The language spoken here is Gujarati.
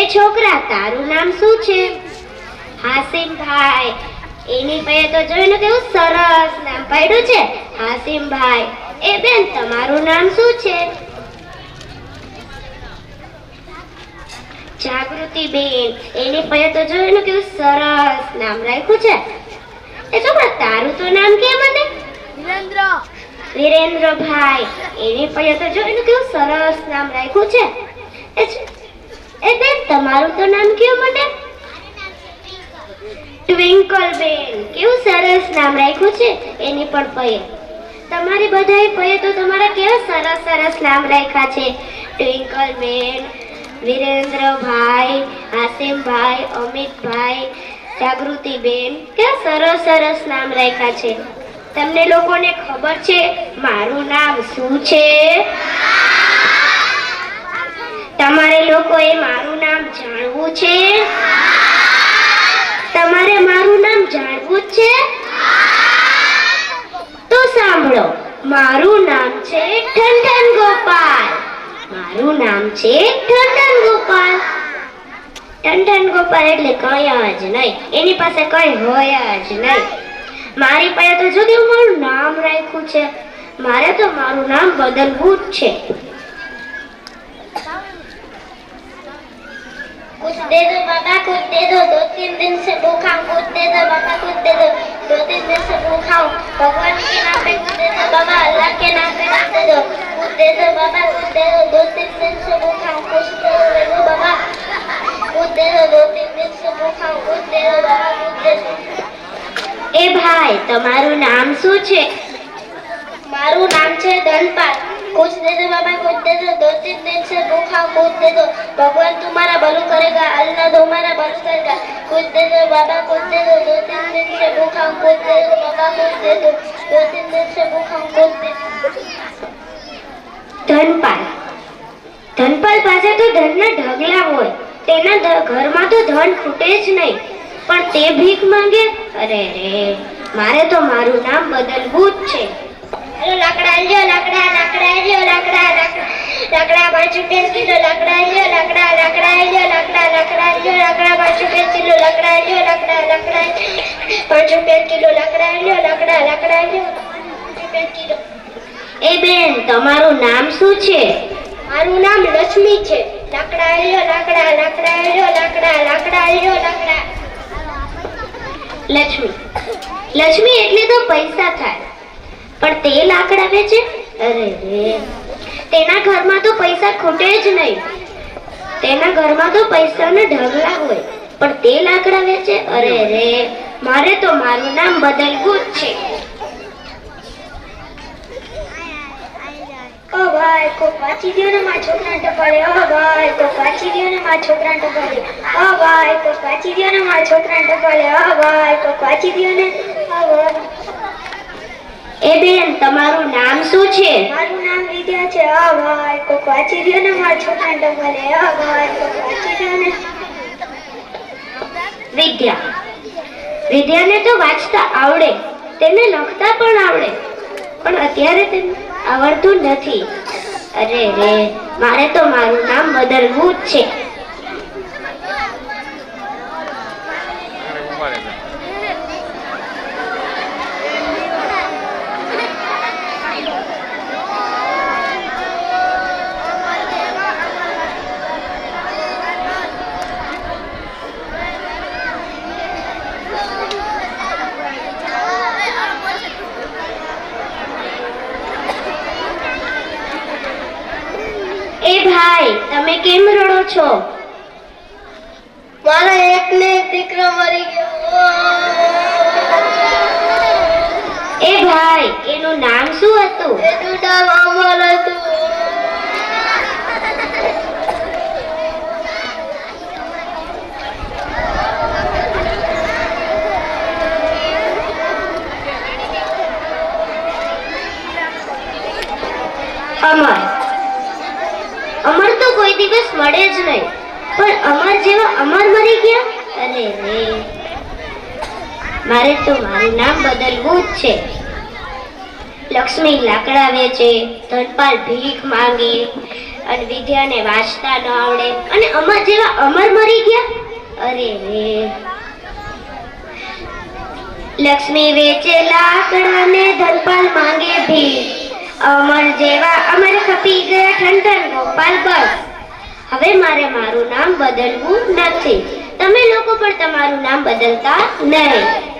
એ છોકરા તારું નામ શું છે? હાસિમભાઈ એની પાસે તો જોઈને કેવું સરસ નામ પાડ્યું છે. હાસિમભાઈ એ બેન તમારું નામ શું છે? જાગૃતિ બેન એની પાસે તો જોઈને કેવું સરસ નામ રાખ્યું છે. એ છોકરા તારું તો નામ કે મને વિરેન્દ્ર. વિરેન્દ્રભાઈ એની પાસે તો જોઈને કેવું સરસ નામ રાખ્યું છે તમારું તો નામ કયું મને? ટ્વિંકલ બેન. કેવું સરસ નામ રાખ્યું છે એની પણ પયે. તમારી બધાય પૈએ તો તમારા કેવા સરસ સરસ નામ રાખ્યા છે? ટ્વિંકલ બેન, વિરેન્દ્રભાઈ, આસિમભાઈ, અમિતભાઈ, જાગૃતિ બેન. કેવા સરસ સરસ નામ રાખ્યા છે? તમને લોકોને ખબર છે મારું નામ શું છે? તમારે લોકોએ મારું નામ જાણવું છે? તમારે મારું નામ જાણવું જ છે? તો સાંભળો, મારું નામ છે ઠંડન ગોપાલ. મારું નામ છે ઠંડન ગોપાલ. ઠંડન ગોપાલ એટલે કયા જ નહીં, એની પાસે કઈ હોય જ નહીં. મારી પાસે તો જો કે મારું નામ રાખ્યું છે. મારે તો મારું નામ બદલવું જ છે. कुछ दे दो बाबा कुछ दे दो दो तीन दिन से भूखा हूँ कुछ दे दो बाबा कुछ दे दो दो तीन दिन से भूखा हूँ भगवान के नाम पे कुछ दे दो बाबा अल्लाह के नाम पे कुछ दे दो कुछ दे दो बाबा कुछ दे दो दो तीन दिन से भूखा हूँ कुछ दे दो दे दो बाबा कुछ दे दो दो तीन दिन से भूखा हूँ कुछ दे दो बाबा कुछ दे दो એ ભાઈ તમારું નામ શું છે મારું નામ છે ધનપાલ कुछ दे दो बाबा कुछ दे दो दो तीन दिन से भूखा हूँ, कुछ दे दो भगवान तुम्हारा भलू करेगा अल्लाह तुम्हारा भलू करेगा कुछ दे दो बाबा कुछ दे दो दो तीन दिन से भूखा हूँ, कुछ दे दो बाबा कुछ दे दो दो तीन दिन से भूखा हूँ, कुछ दे ધનપાલ ધનપાલ પાસે તો ધનના ઢગલા હોય તેના ધ- ઘરમાં તો ધન ખૂટે જ નહીં પણ તે ભીખ માંગે અરે રે મારે તો મારું નામ બદલવું જ છે હેલો લાકડા લ્યો લાકડા લાકડા લ્યો લાકડા લાકડા પાંચ રૂપિયા કિલો લાકડા લ્યો લાકડા લાકડા લ્યો લાકડા લાકડા લ્યો લાકડા પાંચ બે કિલો લાકડા લ્યો લાકડા લાકડા પાંચ રૂપિયા કિલો લાકડા લ્યો લાકડા લાકડા લ્યો રૂપિયા કિલો એ બેન તમારું નામ શું છે મારું નામ લક્ષ્મી છે લાકડા લ્યો લાકડા લાકડા લ્યો લાકડા લાકડા લ્યો લાકડા લક્ષ્મી લક્ષ્મી એટલે તો પૈસા થાય તે લાકડા વેચે અરે રે. તેના ઘરમાં તો પૈસા ખૂટે જ નહીં. તેના ઘરમાં તો પૈસાના ઢગલા હોય, પણ તે લાકડા વેચે અરે રે. મારે તો મારું નામ બદલવું જ છે. ઓ ભાઈ કોઈ પાછી દો ને મારા છોકરાને ટપાડે. ઓ ભાઈ કોઈ પાછી દ્યો ને મારા છોકરાને ટપાડે. ઓ ભાઈ કોઈ પાછી દ્યો ને મારા છોકરાને ટપાડે. ઓ ભાઈ કોઈ પાછી દ્યો ને. ઓ ભાઈ. એ બેન તમારું નામ શું છે? મારું નામ વિદ્યા છે ઓ ભાઈ કોક વાંચી રહ્યો ને મારા છોકરા ડબલે ઓ ભાઈ કોક વાંચી રહ્યો ને. વિદ્યા. વિદ્યાને તો વાંચતા આવડે તેને લખતા પણ આવડે પણ અત્યારે તેને આવડતું નથી. અરે રે મારે તો મારું નામ બદલવું જ છે એ ભાઈ તમે કેમ રડો છો? મારા એકને એક દીકરો મરી ગયો. એ ભાઈ એનું નામ શું હતું એનું નામ અમર હતું અમર અમર તો કોઈ દિવસ મળે જ નહીં. પણ અમર જેવા અમર મરી ગયા? અરે રે. મારે તો મારું નામ બદલવું જ છે. લક્ષ્મી લાકડા વેચે ધનપાલ ભીખ માંગે, અને વિદ્યાને વાંચતા ન આવડે. અને અમર જેવા અમર મરી ગયા? અરે રે. લક્ષ્મી વેચે લાકડા ને ધનપાલ માંગે ભીખ. અમર જેવા અમર ખપી ગયા ઠંડન ગોપાલ બસ. હવે મારે મારું નામ બદલવું નથી. તમે લોકો પણ તમારું નામ બદલતા નહીં.